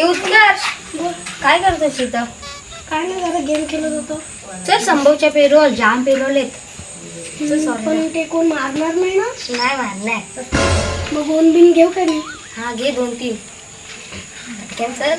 ए उत्कर्ष काय करतोस इथं? काय नाही जरा गेम खेळत होतो. चल संभवच्या पेरोल जाम पेरोलेत चल, sorry. पण ते कोण मारणार नाही ना? नाही मारणार. मग गोन बिन घेऊ का मी? हा घे दोन तीन. कॅन्सल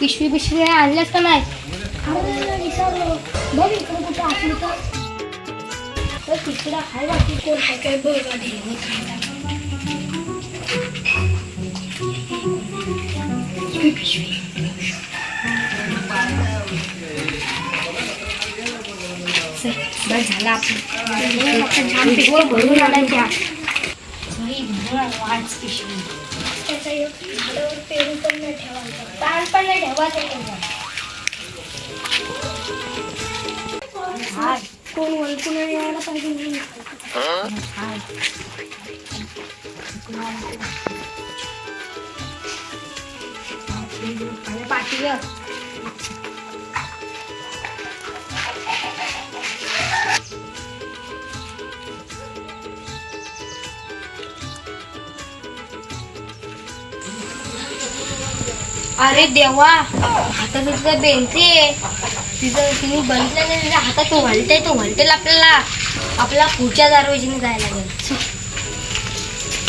पिशवी पिशवी आणल्यास का नाही? तर तर तिकडं हाय बाकी कोण आहे काय बघ आधी पिशवी, पिशवी. चल, बस झाला आपण छान पिशवी भरून आणायच्या सही भरून आण, वाच पिशवी त्याचा एक झाडावर पेरू पण नाही ठेवायचा ताण पण नाही ठेवायचं त्याच्यात. हा, कोण वळकून नाही यायला पाहिजे पाठी अरे देवा आता तुझं बेनते तिचं तिने बघितलं नाही तिच्या हातात तो हलते तो हलटेल आपल्याला. आपला पुढच्या दरवाजीने जायला लागेल.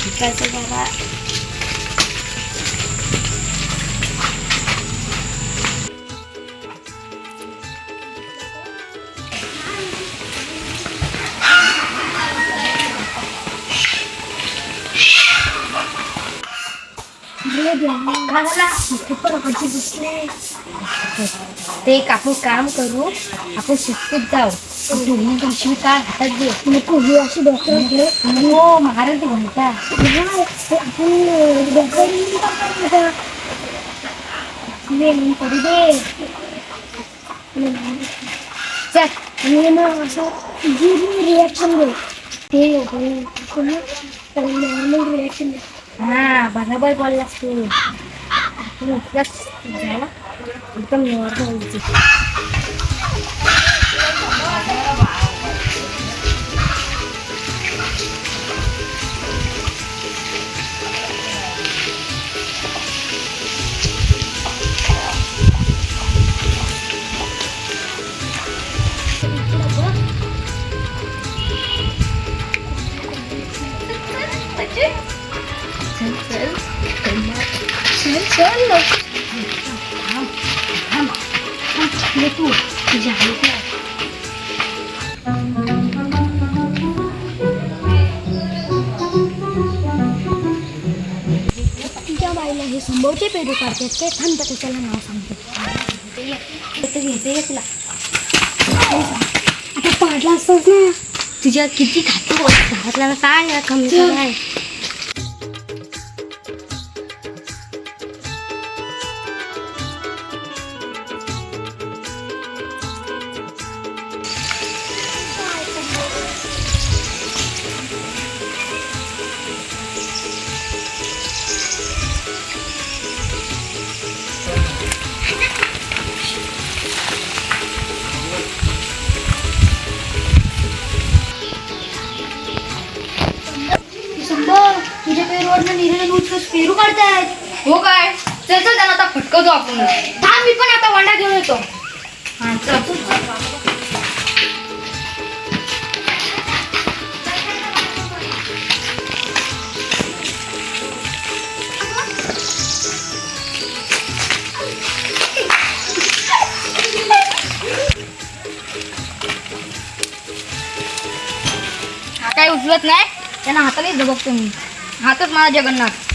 इकडचं ते एक आपण काम करू आपण शिस्तीत जाऊ तू ही पिशवी काय हातात घे नको ही अशी डॉक्टर घे हो महाराज म्हणता नाही, ते आपण डॉक्टर नाही करू दे चल आणि ना असं रिॲक्शन दे ते नॉर्मल रिॲक्शन दे हा बरोबर बोललास तू आपण इतकंच झाला एकदम नॉर्मल बाईला पेरू काढतात ते थांबतात तर त्याला नाव सांगते. घेते घेते तुला. आता पाडला असतोच ना तुझ्या किती खातो घरातला काय कमी काय तुझ्या पेरूवरनं निरेला पेरू काढतायत. हो काय? चल चल त्यांना आता फटकवतो आपण. थांब मी पण आता वंडा घेऊन येतो. हा चल. काय उचलत नाही. त्यांना हाताने दबकतो मी. हातच माझा जगन्नाथ.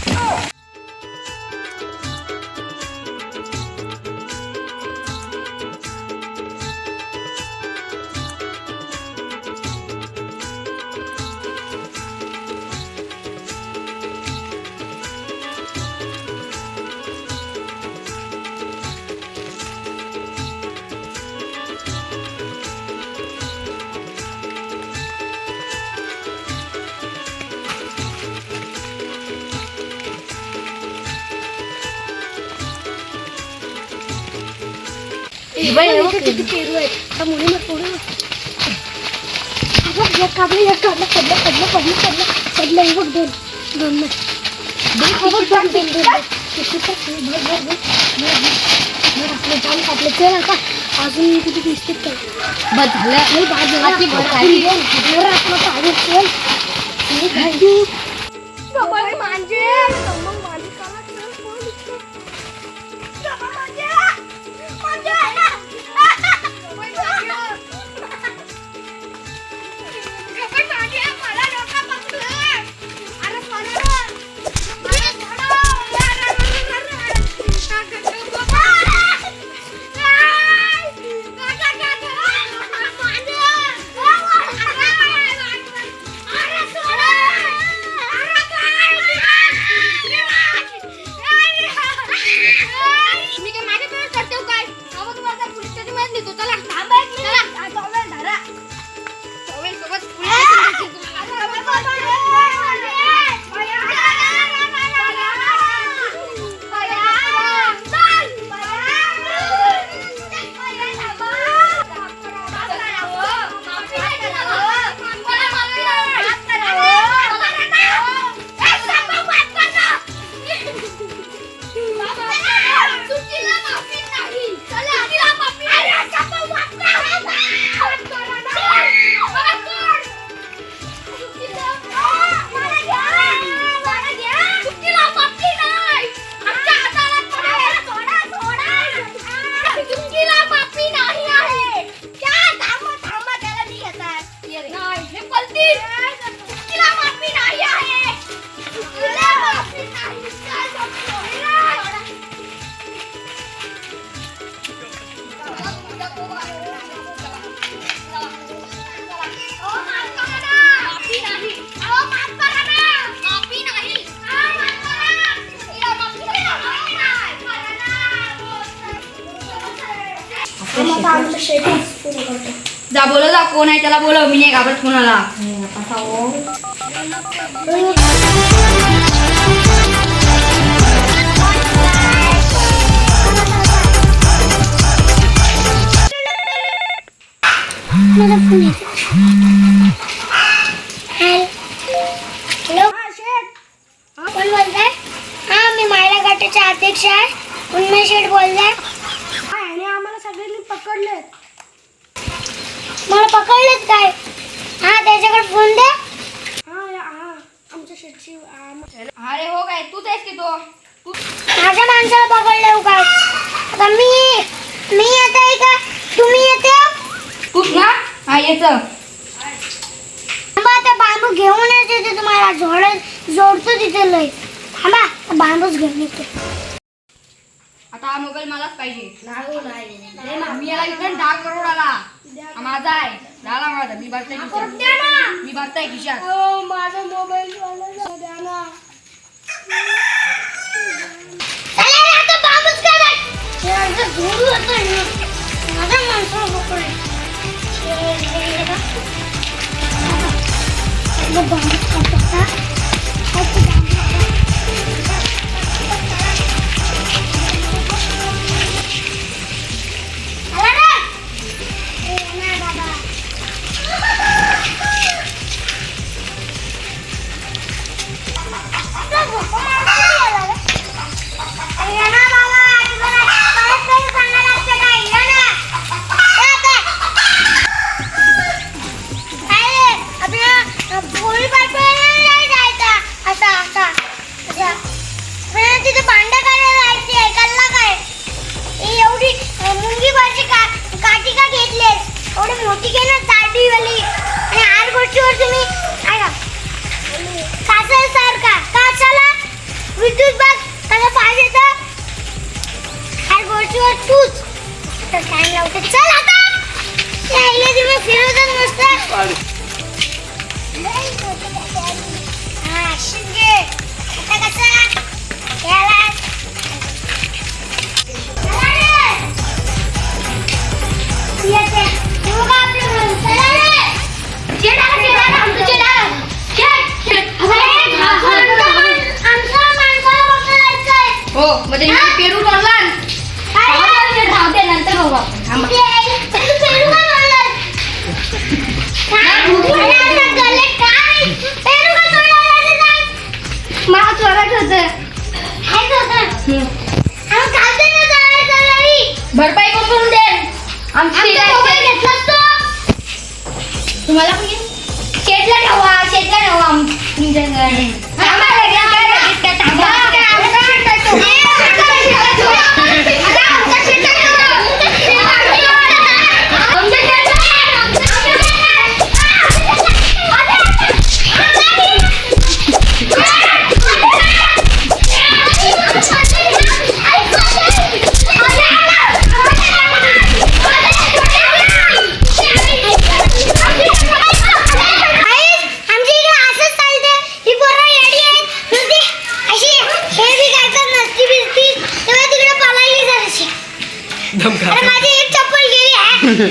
किती पेरू आहेत. आता मुली मग अगं, एक काढलं एक काढलं पडलं पडलं पडलं पडलं. पडलं हे बघ दोन दोन मिनिट दोन दोन दोन दोन दोन दोन किती तर बघ बघ बघ. बघ, बघ. बघ, आपलं जाम कापलं चल आता. अजून किती दिसतात तर बस झालं. नाही आपलं चल. जा बोला जा कोण आहे त्याला बोलव मी नाही घाबरत कोणाला. मला फोन येतो हॅलो कोण बोलताय हा मी मायला गटाचे अध्यक्ष आहे उन्मेष शेठ बोलताय आणि आम्हाला सगळ्यांनी पकडले मला पकडलेत काय हा त्याच्याकडे फोन दे हा हा अरे हो काय तूच आहेस की तो? तू माझ्या माणसाला पकडले हो काय आता मी मी येत आहे का? तुम्ही येते तूच ना? हा येच थांबा आता बांबू घेऊन येते ते तुम्हाला. जोड जोडतो तिथे लय. थांबा आता बांबूच घेऊन येते. हा मोबाईल मलाच पाहिजे. मी याला इकडे दहा करोड आला. हा माझा आहे. झाला माझा. मी भरताय खिशात. मी भरताय खिशात. माझा मोबाईल द्या ना. माझा माणसाला पकडले बांबूच कापता विद्युत बाग कसा पाहिजे तर आर गोष्टीवर तूच. तर टाइम लावते. चल आता. यायला तुम्ही फिरवतात मस्त. म्हणजे मी पेरू तोडलान धावते नंतर बघू आपण. थांबा. मला चोरायचं होतं. भरपाई करून देईल? आमची तुम्हाला पण शेतला ठेवा शेतला ठेवा. तुमच्या घराने.